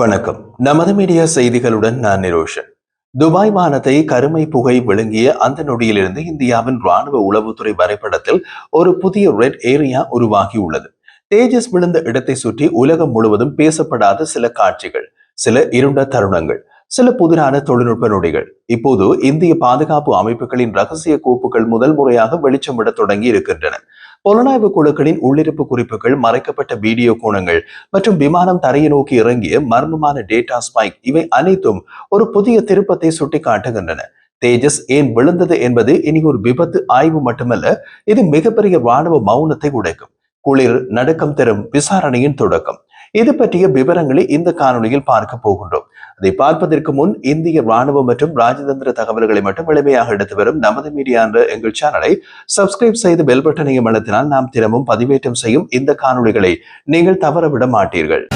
வணக்கம். நமது மீடியா செய்திகளுடன் நான் நிரோஷன். துபாய் வானத்தை கருமை புகை விழுங்கிய அந்த நொடியிலிருந்து இந்தியாவின் ராணுவ உளவுத்துறை வரைபடத்தில் ஒரு புதிய ரெட் ஏரியா உருவாகியுள்ளது தேஜஸ் விழுந்த இடத்தை சுற்றி உலகம் முழுவதும் பேசப்படாத சில காட்சிகள் சில இருண்ட தருணங்கள் சில புதிரான தொழில்நுட்ப நொடிகள். இப்போது இந்திய பாதுகாப்பு அமைப்புகளின் ரகசிய கோப்புகள் முதல் முறையாக வெளிச்சமிட தொடங்கி இருக்கின்றன. புலனாய்வு குழுக்களின் உள்ளிருப்பு குறிப்புகள் மறைக்கப்பட்ட வீடியோ கோணங்கள் மற்றும் விமானம் தரையை நோக்கி இறங்கிய மர்மமான டேட்டா ஸ்பைக் இவை அனைத்தும் ஒரு புதிய திருப்பத்தை சுட்டிக்காட்டுகின்றன. தேஜஸ் ஏன் விழுந்தது என்பது இனி ஒரு விபத்து ஆய்வு மட்டுமல்ல இது மிகப்பெரிய ராணுவ மௌனத்தை உடைக்கும். குளிர் நடுக்கம் தரும் விசாரணையின் தொடக்கம். இது பற்றிய விவரங்களை இந்த காணொலியில் பார்க்க போகின்றோம். அதை பார்ப்பதற்கு முன் இந்திய ராணுவம் மற்றும் ராஜதந்திர தகவல்களை மட்டும் எளிமையாக எடுத்து வரும் நமது மீடியா என்ற எங்கள் சேனலை சப்ஸ்கிரைப் செய்து பெல் பட்டனையும் அழுத்தினால் நாம் தினமும் பதிவேற்றம் செய்யும் இந்த காணொளிகளை நீங்கள் தவறவிட மாட்டீர்கள்.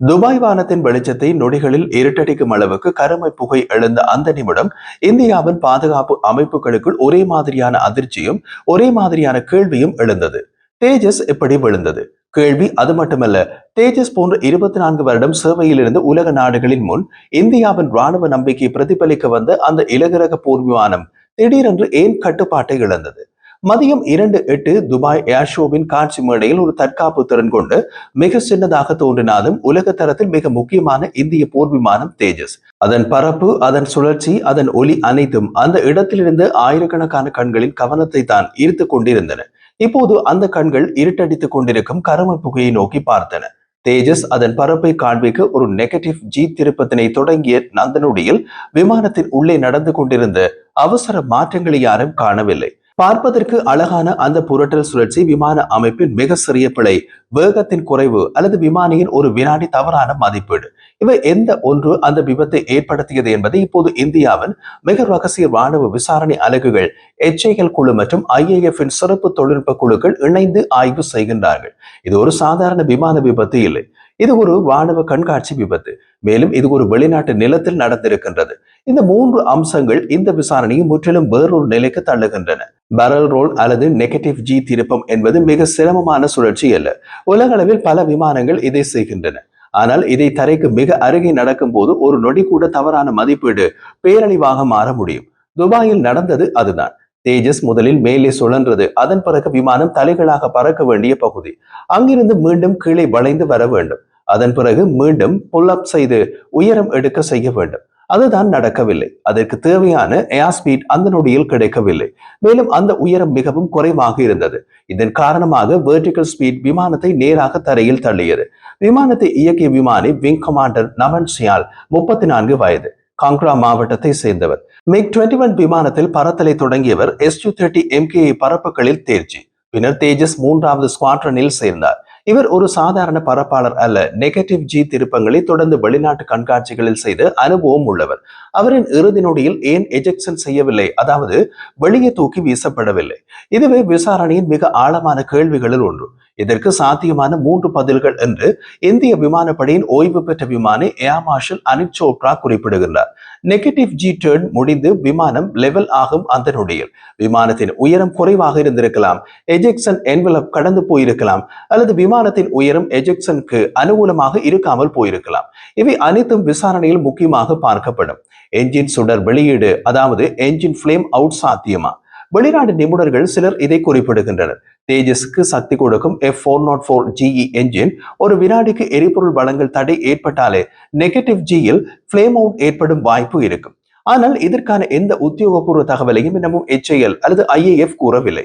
துபாய் வானத்தின் வெளிச்சத்தை நொடிகளில் இருட்டடிக்கும் அளவுக்கு கருமை புகை எழுந்த அந்த நிமிடம் இந்தியாவின் பாதுகாப்பு அமைப்புகளுக்குள் ஒரே மாதிரியான அதிர்ச்சியும் ஒரே மாதிரியான கேள்வியும் எழுந்தது. தேஜஸ் எப்படி விழுந்தது. கேள்வி அது மட்டுமல்ல தேஜஸ் போன்ற இருபத்தி நான்கு வருடம் சேவையில் இருந்து உலக நாடுகளின் முன் இந்தியாவின் ராணுவ நம்பிக்கையை பிரதிபலிக்க வந்த அந்த இலகுரக போர் விமானம் திடீரென்று ஏன் கட்டுப்பாட்டை இழந்தது? மதியம் இரண்டு எட்டு துபாய் ஏர்ஷோவின் காட்சி மேடையில் ஒரு தற்காப்பு திறன் கொண்டு மிக சின்னதாக தோன்றினாலும் உலக தரத்தில் மிக முக்கியமான இந்திய போர் விமானம் தேஜஸ். அதன் பரப்பு அதன் சுழற்சி அதன் ஒலி அனைத்தும் அந்த இடத்திலிருந்து ஆயிரக்கணக்கான கண்களின் கவனத்தை தான் ஈர்த்து கொண்டிருந்தன. இப்போது அந்த கண்கள் இருட்டடித்துக் கொண்டிருக்கும் கரும புகையை நோக்கி பார்த்தன. தேஜஸ் அதன் பரப்பை காண்பிக்க ஒரு நெகட்டிவ் ஜி திருப்பத்தினை தொடங்கிய நந்தனுடியில் விமானத்தின் உள்ளே நடந்து கொண்டிருந்த அவசர மாற்றங்களை யாரும் காணவில்லை. பார்ப்பதற்கு அழகான அந்த புரட்டல் சுழற்சி விமான அமைப்பின் மிக சிறிய பிழை. வேகத்தின் குறைவு அல்லது விமானியின் ஒரு வினாடி தவறான மதிப்பீடு. இவை எந்த ஒன்று அந்த விபத்தை ஏற்படுத்தியது என்பதை இப்போது இந்தியாவின் மிக ரகசிய ராணுவ விசாரணை அலகுகள் எச்ஏஎல் குழு மற்றும் ஐஏஎஃப் சிறப்பு தொழில்நுட்ப குழுக்கள் இணைந்து ஆய்வு செய்கின்றார்கள். இது ஒரு சாதாரண விமான விபத்து இல்லை. இது ஒரு ராணுவ கண்காட்சி விபத்து. மேலும் இது ஒரு வெளிநாட்டு நிலத்தில் நடந்திருக்கின்றது. இந்த மூன்று அம்சங்கள் இந்த விசாரணையை முற்றிலும் வேறொரு நிலைக்கு தள்ளுகின்றன. பரல் ரோல் அல்லது நெகட்டிவ் ஜி திருப்பம் என்பது மிக சிரமமான சுழற்சி அல்ல. உலகளவில் பல விமானங்கள் இதை செய்கின்றன. ஆனால் இதை தரைக்கு மிக அருகே நடக்கும் போது ஒரு நொடி கூட தவறான மதிப்பீடு பேரழிவாக மாற முடியும். துபாயில் நடந்தது அதுதான். தேஜஸ் முதலில் மேலே சுழன்றது. அதன் பிறகு விமானம் தலைகளாக பறக்க வேண்டிய பகுதி. அங்கிருந்து மீண்டும் கீழே வளைந்து வர வேண்டும். அதன் பிறகு மீண்டும் புல் அப் செய்து உயரம் எடுக்க செய்ய வேண்டும். அதுதான் நடக்கவில்லை. அதற்கு தேவையான ஏர்ஸ்பீட் அந்த நொடியில் கிடைக்கவில்லை. மேலும் அந்த உயரம் மிகவும் குறைவாக இருந்தது. இதன் காரணமாக வெர்டிகல் ஸ்பீட் விமானத்தை நேராக தரையில் தள்ளியது. விமானத்தை இயக்கிய விமானி விங் கமாண்டர் நவன் சியால் முப்பத்தி நான்கு வயது. காங்க்ரா மாவட்டத்தை சேர்ந்தவர். மிக் டுவெண்டி ஒன் விமானத்தில் பறத்தலை தொடங்கியவர். எஸ் டூ தேர்ட்டி எம்கே பரப்புகளில் தேர்ச்சி. பின்னர் தேஜஸ் மூன்றாவது ஸ்குவாட்ரனில் சேர்ந்தார். இவர் ஒரு சாதாரண பரப்பாளர் அல்ல. நெகட்டிவ் ஜி திருப்பங்களை தொடர்ந்து வெளிநாட்டு கண்காட்சிகளில் செய்து அனுபவம் உள்ளவர். அவரின் இறுதி நொடியில் ஏன் எஜெக்ஷன் செய்யவில்லை? அதாவது வெளியே தூக்கி வீசப்படவில்லை. இதுவே விசாரணையின் மிக ஆழமான கேள்விகளில் ஒன்று. இதற்கு சாத்தியமான மூன்று பதில்கள் என்று இந்திய விமானப்படையின் ஓய்வு பெற்ற விமானி ஏர் மார்ஷல் அனித் சோப்ரா குறிப்பிடுகின்றார். நெகட்டிவ் ஜி டேர்ன் முடிந்து விமானம் லெவல் ஆகும் அந்த நொடியில் விமானத்தின் உயரம் குறைவாக இருந்திருக்கலாம். எஜெக்சன் என்வலப் கடந்து போயிருக்கலாம். அல்லது விமானத்தின் உயரம் எஜெக்சனுக்கு அனுகூலமாக இருக்காமல் போயிருக்கலாம். இவை அனைத்தும் விசாரணையில் முக்கியமாக பார்க்கப்படும். என்ஜின் சுடர் வெளியீடு அதாவது என்ஜின் ஃபிளேம் அவுட் சாத்தியமா? வெளிநாடு நிபுணர்கள் சிலர் இதை குறிப்பிடுகின்றனர். தேஜஸ்க்கு சக்தி கொடுக்கும் F four naught four GE engine ஒரு வினாடிக்கு எரிபொருள் வழங்கல் தடை ஏற்பட்டாலே நெகட்டிவ் ஜியில் ஃபிளேம் அவுட் ஏற்படும் வாய்ப்பு இருக்கும். ஆனால் இதற்கான எந்த உத்தியோகபூர்வ தகவலையும் இன்னமும் எச்ஐஎல் அல்லது ஐஏஎஃப் கூறவில்லை.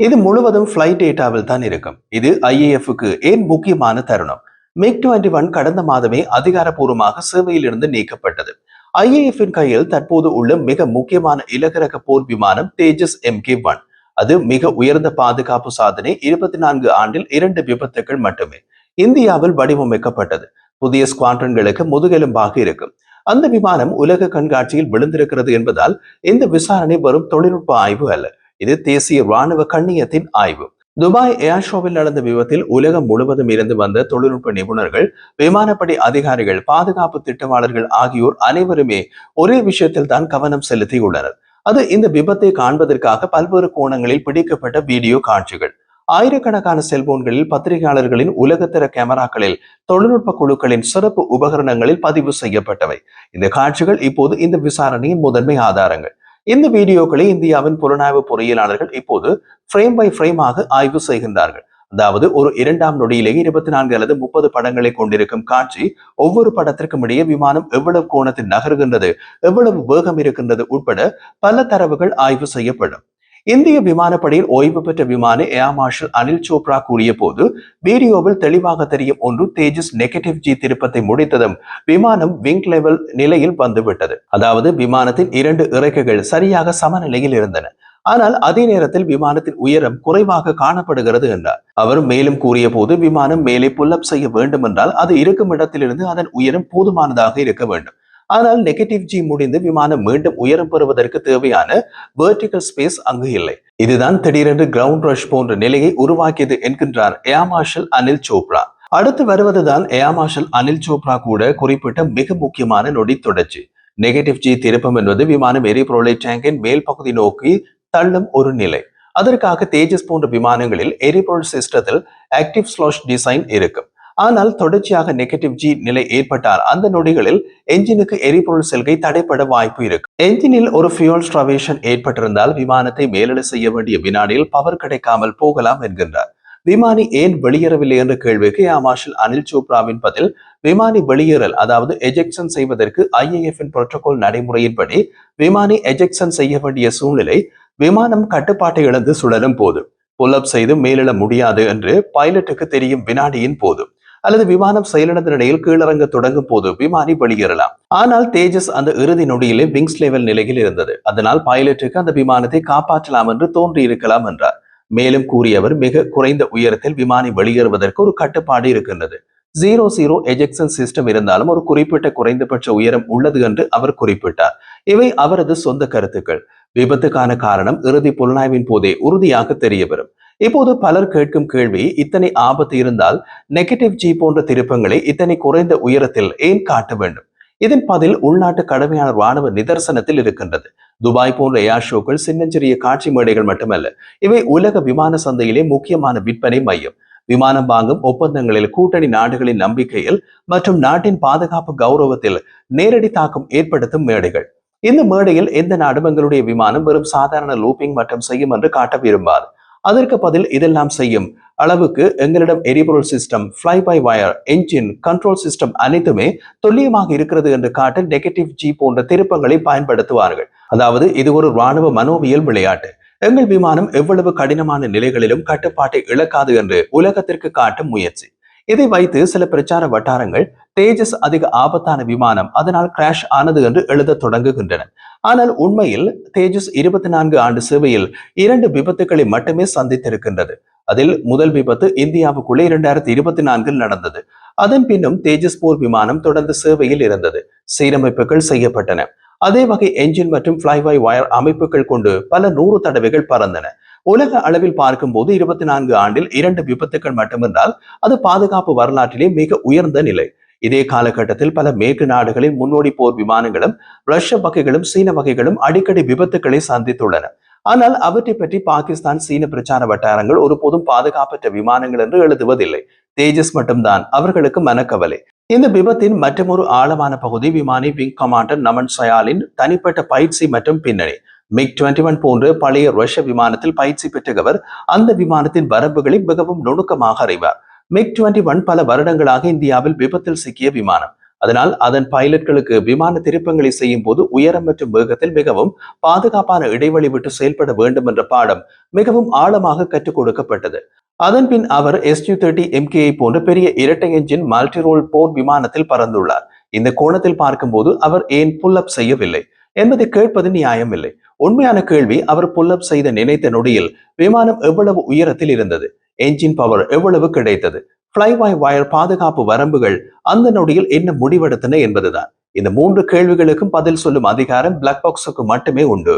இது முழுவதும் ஃப்ளைட் டேட்டாவில் தான் இருக்கும். இது ஐஏஎஃப்க்கு ஏன் முக்கியமான தருணம்? மிக் டுவெண்டி ஒன் கடந்த மாதமே அதிகாரப்பூர்வமாக சேவையில் இருந்து நீக்கப்பட்டது ஐஏஎஃப்பின் கையில் தற்போது உள்ள மிக முக்கியமான இலகரக போர் விமானம் தேஜஸ் எம் கே ஒன் அது மிக உயர்ந்த பாதுகாப்பு சாதனை. இருபத்தி நான்கு ஆண்டில் இரண்டு விபத்துகள் மட்டுமே. இந்தியாவில் வடிவமைக்கப்பட்டது. புதிய ஸ்குவாட்ரன்களுக்கு முதுகெலும்பாக இருக்கும். அந்த விமானம் உலக கண்காட்சியில் விழுந்திருக்கிறது என்பதால் இந்த விசாரணை வரும் தொழில்நுட்ப ஆய்வு அல்ல. இது தேசிய ராணுவ கண்ணியத்தின் ஆய்வு. துபாய் ஏர் ஷோவில் நடந்த விபத்தில் உலகம் முழுவதும் இருந்து வந்த தொழில்நுட்ப நிபுணர்கள் விமானப்படை அதிகாரிகள் பாதுகாப்பு திட்டவாளர்கள் ஆகியோர் அனைவருமே ஒரே விஷயத்தில் தான் கவனம் செலுத்தியுள்ளனர். அது இந்த விபத்தை காண்பதற்காக பல்வேறு கோணங்களில் பிடிக்கப்பட்ட வீடியோ காட்சிகள். ஆயிரக்கணக்கான செல்போன்களில் பத்திரிகையாளர்களின் உலகத்தர கேமராக்களில் தொழில்நுட்ப குழுக்களின் சிறப்பு உபகரணங்களில் பதிவு செய்யப்பட்டவை. இந்த காட்சிகள் இப்போது இந்த விசாரணையின் முதன்மை ஆதாரங்கள். இந்த வீடியோக்களை இந்தியாவின் புலனாய்வு பொறியியலாளர்கள் இப்போது ஃப்ரேம் பை ஃப்ரேமாக ஆய்வு செய்கின்றார்கள். அதாவது ஒரு இரண்டாம் நொடியிலேயே இருபத்தி நான்கு அல்லது முப்பது படங்களை கொண்டிருக்கும் காட்சி ஒவ்வொரு படத்திற்கும் இடையே விமானம் எவ்வளவு கோணத்தில் நகர்கின்றது எவ்வளவு வேகம் இருக்கின்றது உட்பட பல தரவுகள் ஆய்வு செய்யப்படும். இந்திய விமானப்படையில் ஓய்வு பெற்ற விமான ஏர் மார்ஷல் அனில் சோப்ரா கூறிய போது வீடியோவில் தெளிவாக தெரியும் ஒன்று தேஜஸ் நெகட்டிவ் ஜி திருப்பத்தை முடித்ததும் விமானம் விங் லெவல் நிலையில் வந்துவிட்டது. அதாவது விமானத்தின் இரண்டு இறக்கைகள் சரியாக சமநிலையில் இருந்தன. ஆனால் அதே நேரத்தில் விமானத்தின் உயரம் குறைவாக காணப்படுகிறது என்றார். அவர் மேலும் கூறிய போது விமானம் மேலே புல்லப் செய்ய வேண்டும் என்றால் அது இருக்கும் இடத்திலிருந்து அதன் உயரம் போதுமானதாக இருக்க வேண்டும். ஆனால் நெகட்டிவ் ஜி முடிந்து விமானம் மீண்டும் உயரம் பெறுவதற்கு தேவையான வேர்டிகல் ஸ்பேஸ் அங்கு இல்லை. இதுதான் திடீரென்று கிரவுண்ட் ரஷ் போன்ற நிலையை உருவாக்கியது என்கின்றார் ஏர் மார்ஷல் அனில் சோப்ரா அடுத்து வருவதுதான் ஏர் மார்ஷல் அனில் சோப்ரா கூட குறிப்பிட்ட மிக முக்கியமான நொடி தொடர்ச்சி. நெகட்டிவ் ஜி திருப்பம் என்பது விமானம் எரிபொருளை டேங்கின் மேல் பகுதி நோக்கி தள்ளும் ஒரு நிலை. அதற்காக தேஜஸ் போன்ற விமானங்களில் எரிபொருள் சிஸ்டத்தில் ஆக்டிவ் ஸ்லாஷ் டிசைன் இருக்கும். ஆனால் தொடர்ச்சியாக நெகட்டிவ் ஜி நிலை ஏற்பட்டால் அந்த நொடிகளில் என்ஜினுக்கு எரிபொருள் செல்கை தடைப்பட வாய்ப்பு இருக்கு என்ஜினில் ஒரு ஃபியூல் ஸ்ட்ரவேஷன் ஏற்பட்டிருந்தால் விமானத்தை மேலடை செய்ய வேண்டிய வினாடியில் பவர் கிடைக்காமல் போகலாம் என்கின்றார். விமானி ஏன் வெளியேறவில்லை என்ற கேள்விக்கு ஏர் மார்ஷல் அனில் சோப்ராவின் பதில் விமானி வெளியேறல் அதாவது எஜெக்ஷன் செய்வதற்கு ஐஏஎஃப் புரோட்டோகால் நடைமுறையின்படி விமானி எஜெக்ஷன் செய்ய வேண்டிய சூழ்நிலை விமானம் கட்டுப்பாட்டை இழந்து சுழலும் போது புல்லப் செய்து மேலிட முடியாது என்று பைலட்டுக்கு தெரியும் வினாடியின் போது அல்லது விமானம் செயலிழந்த நிலையில் கீழறங்க தொடங்கும் போது விமானி வெளியேறலாம். ஆனால் தேஜஸ் அந்த இறுதி நொடியிலே விங்ஸ் லெவல் நிலையில் இருந்தது. அதனால் பைலட்டுக்கு அந்த விமானத்தை காப்பாற்றலாம் என்று தோன்றியிருக்கலாம் என்றார். மேலும் கூறியவர் மிக குறைந்த உயரத்தில் விமானி வெளியேறுவதற்கு ஒரு கட்டுப்பாடு இருக்கின்றது. ஜீரோ ஜீரோ எஜெக்ஷன் சிஸ்டம் இருந்தாலும் ஒரு குறிப்பிட்ட குறைந்தபட்ச உயரம் உள்ளது என்று அவர் குறிப்பிட்டார். இவை அவரது சொந்த கருத்துக்கள். விபத்துக்கான காரணம் இறுதி புலனாய்வின் போதே உறுதியாக தெரிய வரும் இப்போது பலர் கேட்கும் கேள்வி இத்தனை ஆபத்து இருந்தால் நெகட்டிவ் ஜி போன்ற திருப்பங்களை இத்தனை குறைந்த உயரத்தில் ஏன் காட்ட வேண்டும்? இதன் பதில் உள்நாட்டு கடமையான ராணுவ நிதர்சனத்தில் இருக்கின்றது. துபாய் போன்ற ஏர் ஷோக்கள் சின்னஞ்சிறிய காட்சி மேடைகள் மட்டுமல்ல இவை உலக விமான சந்தையிலே முக்கியமான விற்பனை மையம். விமானம் வாங்கும் ஒப்பந்தங்களில் கூட்டணி நாடுகளின் நம்பிக்கையில் மற்றும் நாட்டின் பாதுகாப்பு கௌரவத்தில் நேரடி தாக்கம் ஏற்படுத்தும் மேடைகள். இந்த மேடையில் எந்த நாடும் எங்களுடைய விமானம் வெறும் சாதாரண லூப்பிங் மற்றும் செய்யும் என்று காட்ட விரும்பாது. அதற்கு பதில் இதெல்லாம் செய்யும். அளவுக்கு எங்களிடம் எரிபொருள் system fly by wire engine control system அனைத்துமே துல்லியமாக இருக்கிறது என்று காட்ட நெகட்டிவ் ஜி போன்ற திருப்பங்களை பயன்படுத்துவார்கள். அதாவது இது ஒரு ராணுவ மனோவியல் விளையாட்டு. எங்கள் விமானம் எவ்வளவு கடினமான நிலைகளிலும் கட்டுப்பாட்டை இழக்காது என்று உலகத்திற்கு காட்டும் முயற்சி. இதை வைத்து சில பிரச்சார வட்டாரங்கள் தேஜஸ் அதிக ஆபத்தான விமானம் அதனால் கிராஷ் ஆனது என்று எழுத தொடங்குகின்றன. ஆனால் உண்மையில் தேஜஸ் இருபத்தி நான்கு ஆண்டு சேவையில் இரண்டு விபத்துக்களை மட்டுமே சந்தித்திருக்கின்றது. அதில் முதல் விபத்து இந்தியாவுக்குள்ளே இரண்டாயிரத்தி இருபத்தி நான்கில் நடந்தது. அதன் பின்னும் தேஜஸ் போர் விமானம் தொடர்ந்து சேவையில் இருந்தது. சீரமைப்புகள் செய்யப்பட்டன. அதே வகை என்ஜின் மற்றும் ஃபிளைவாய் வயர் அமைப்புகள் கொண்டு பல நூறு தடவைகள் பறந்தன. உலக அளவில் பார்க்கும்போது இருபத்தி நான்கு ஆண்டில் இரண்டு விபத்துக்கள் மட்டுமென்றால் அது பாதுகாப்பு வரலாற்றிலே மிக உயர்ந்த நிலை. இதே காலகட்டத்தில் பல மேற்கு நாடுகளின் முன்னோடி போர் விமானங்களும் ரஷ்ய வகைகளும் சீன வகைகளும் அடிக்கடி விபத்துக்களை சந்தித்துள்ளன. ஆனால் அவற்றை பற்றி பாகிஸ்தான் சீன பிரச்சார வட்டாரங்கள் ஒருபோதும் பாதுகாப்பற்ற விமானங்கள் என்று எழுதுவதில்லை. தேஜஸ் மட்டும்தான் அவர்களுக்கு மனக்கவலை. இந்த விபத்தின் மற்றொரு ஆழமான பகுதி விமானி விங் கமாண்டர் நமன் சயாலின் தனிப்பட்ட பயிற்சி மற்றும் பின்னணி. மிக் டுவெண்டி ஒன் போன்ற பழைய ரஷ்ய விமானத்தில் பயிற்சி பெற்றவர் அந்த விமானத்தின் வரம்புகளை மிகவும் நுணுக்கமாக அறிவார். மிக் டுவெண்டி ஒன் பல வருடங்களாக இந்தியாவில் விபத்தில் சிக்கிய விமானம். அதனால் அதன் பைலட்களுக்கு விமான திருப்பங்களை செய்யும் போது உயரம் மற்றும் வேகத்தில் மிகவும் பாதுகாப்பான இடைவெளி விட்டு செயல்பட வேண்டும் என்ற பாடம் மிகவும் ஆழமாக கற்றுக் கொடுக்கப்பட்டது. அதன் பின் அவர் எஸ்யூ தேர்ட்டி எம்கேஐ போன்ற பெரிய இரட்டை என்ஜின் மல்டிரோல் போர் விமானத்தில் பறந்துள்ளார். இந்த கோணத்தில் பார்க்கும்போது அவர் ஏன் புல் அப் செய்யவில்லை என்பதை கேட்பது நியாயமில்லை. உண்மையான கேள்வி அவர் புல்லப் செய்த நினைத்த நொடியில் விமானம் எவ்வளவு உயரத்தில் இருந்தது? என்ஜின் பவர் எவ்வளவு கிடைத்தது? ஃப்ளைவாய் வயர் பாதுகாப்பு வரம்புகள் அந்த நொடியில் என்ன முடிவெடுத்தன என்பதுதான். இந்த மூன்று கேள்விகளுக்கும் பதில் சொல்லும் அதிகாரம் பிளாக் பாக்ஸுக்கு மட்டுமே உண்டு.